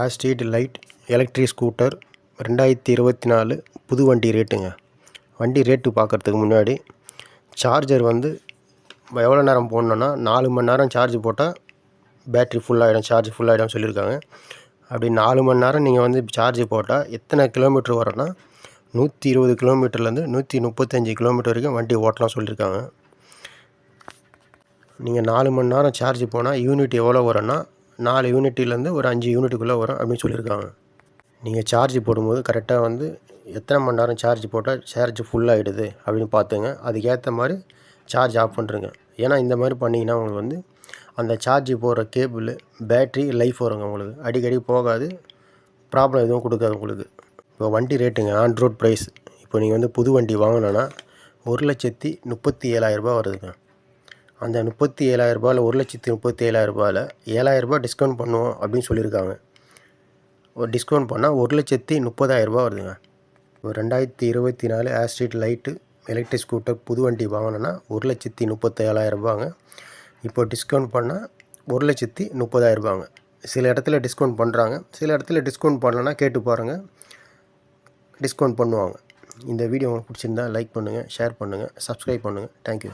ஆஸ்ட்ரீட் light electric scooter ரெண்டாயிரத்தி இருபத்தி நாலு புது வண்டி ரேட்டுங்க. வண்டி ரேட்டு பார்க்குறதுக்கு முன்னாடி சார்ஜர் வந்து எவ்வளோ நேரம் போடணுன்னா நாலு மணி நேரம் சார்ஜ் போட்டால் பேட்ரி ஃபுல்லாகிடும் சார்ஜ் ஃபுல்லாகிடும் சொல்லியிருக்காங்க. அப்படி நாலு மணி நேரம் நீங்கள் வந்து சார்ஜ் போட்டால் எத்தனை கிலோமீட்டர் வரோன்னா நூற்றி இருபது கிலோமீட்டர்லேருந்து நூற்றி முப்பத்தஞ்சு கிலோமீட்டர் வரைக்கும் வண்டி ஓட்டலாம் சொல்லியிருக்காங்க. நீங்கள் நாலு மணி நேரம் சார்ஜ் போனால் யூனிட் எவ்வளோ வரும்னா நாலு யூனிட்டிலேருந்து ஒரு அஞ்சு யூனிட்டுக்குள்ளே வரும் அப்படின்னு சொல்லியிருக்காங்க. நீங்கள் சார்ஜ் போடும்போது கரெக்டாக வந்து எத்தனை மணி நேரம் சார்ஜ் போட்டால் சார்ஜ் ஃபுல்லாகிடுது அப்படின்னு பார்த்துங்க. அதுக்கேற்ற மாதிரி சார்ஜ் ஆஃப் பண்ணுறங்க ஏன்னா இந்த மாதிரி பண்ணிங்கன்னா உங்களுக்கு வந்து அந்த சார்ஜ் போடுற கேபிள் பேட்ரி லைஃப் வருங்க உங்களுக்கு. அடிக்கடி போகாது ப்ராப்ளம் எதுவும் கொடுக்காது உங்களுக்கு. இப்போ வண்டி ரேட்டுங்க ஆன் ரோட் ப்ரைஸ் இப்போ நீங்கள் வந்து புது வண்டி வாங்கினோன்னா ஒரு லட்சத்தி முப்பத்தி ஏழாயிரரூபா வருதுங்க. அந்த முப்பத்தி ஏழாயிரரூபாவில் ஒரு லட்சத்தி முப்பத்தி ஏழாயிரரூபாவில் ஏழாயிரரூபா டிஸ்கவுண்ட் பண்ணுவோம் அப்படின்னு சொல்லியிருக்காங்க. ஒரு டிஸ்கவுண்ட் பண்ணால் ஒரு லட்சத்தி முப்பதாயிரரூபா வருதுங்க. ஒரு ரெண்டாயிரத்தி இருபத்தி நாலு ஆஸ்ட்ரீட் லைட்டு எலக்ட்ரிக் ஸ்கூட்டர் புது வண்டி வாங்கினோன்னா ஒரு லட்சத்தி முப்பத்தேழாயிரரூபாங்க இப்போ டிஸ்கவுண்ட் பண்ணால் ஒரு லட்சத்தி முப்பதாயிரரூபாங்க. சில இடத்துல டிஸ்கவுண்ட் பண்ணுறாங்க சில இடத்துல டிஸ்கவுண்ட் பண்ணலன்னா கேட்டு பாருங்கள் டிஸ்கவுண்ட் பண்ணுவாங்க. இந்த வீடியோ உங்களுக்கு பிடிச்சிருந்தா லைக் பண்ணுங்கள் ஷேர் பண்ணுங்கள் சப்ஸ்கிரைப் பண்ணுங்கள் தேங்க்யூ